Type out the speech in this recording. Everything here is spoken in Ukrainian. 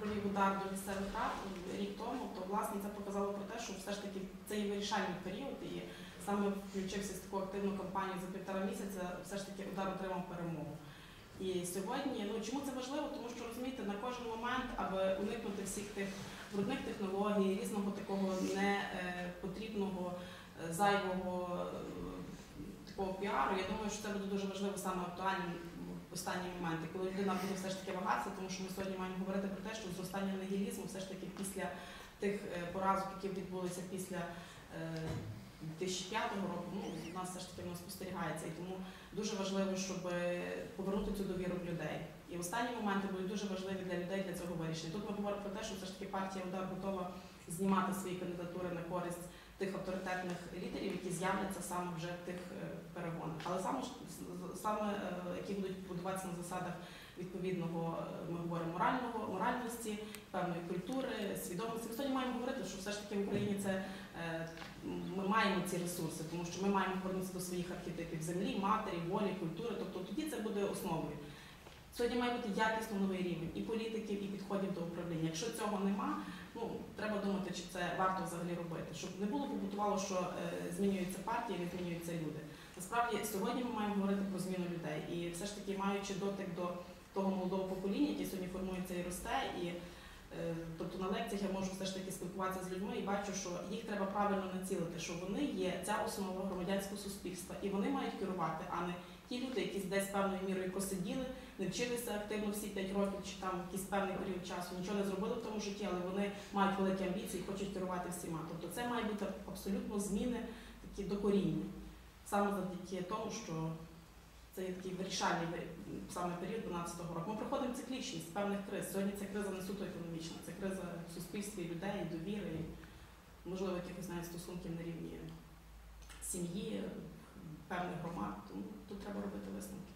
провів удар до місцевих рад рік тому, то власне це показало про те, що все ж таки це є вирішальний період, і саме включився в таку активну кампанію за півтора місяця, все ж таки удар отримав перемогу. І сьогодні, ну чому це важливо? Тому що розумієте, на кожен момент, аби уникнути всіх тих брудних технологій, різного такого не е, е, зайвого е, такого піару, я думаю, що це буде дуже важливо саме актуальним останні моменти, коли людина буде все ж таки вагатися, тому що ми сьогодні маємо говорити про те, що зростання нігілізму все ж таки після тих е, поразок, які відбулися після е, 2005 року, ну, у нас все ж таки воно спостерігається. І тому дуже важливо, щоб повернути цю довіру в людей. І останні моменти будуть дуже важливі для людей для цього вирішення. Тут ми говоримо про те, що все ж таки партія удар готова знімати свої кандидатури на користь тих авторитетних лідерів, які з'являться саме вже в тих е, перегонах. Але саме саме е, які будуть будуватися на засадах відповідного, е, ми говоримо морального, моральності, певної культури, свідомості. Ми сьогодні маємо говорити, що все ж таки в Україні це ми маємо ці ресурси, тому що ми маємо повернутися до своїх архетипів землі, матері, волі, культури. Тобто тоді це буде основою. Сьогодні має бути якісно новий рівень і політиків, і підходів до управління. Якщо цього нема, ну треба думати, чи це варто взагалі робити, щоб не було побутувало, що е, змінюється партія, не змінюються люди. Насправді сьогодні ми маємо говорити про зміну людей, і все ж таки маючи дотик до того молодого покоління, яке сьогодні формується і росте, і тобто на лекціях я можу все ж таки спілкуватися з людьми і бачу, що їх треба правильно націлити, що вони є ця основа громадянського суспільства, і вони мають керувати, а не ті люди, які десь певною мірою посиділи, не вчилися активно всі 5 років чи там якийсь певний період часу, нічого не зробили в тому житті, але вони мають великі амбіції і хочуть керувати всіма. Тобто це має бути абсолютно зміни такі докорінні. Саме завдяки тому, що такий вирішальний саме період 12-го року. Ми проходимо циклічність певних криз. Сьогодні це криза не суто економічна, це криза в суспільстві людей, довіри, можливо, якихось навіть стосунків на рівні сім'ї, певних громад. Тому тут треба робити висновки.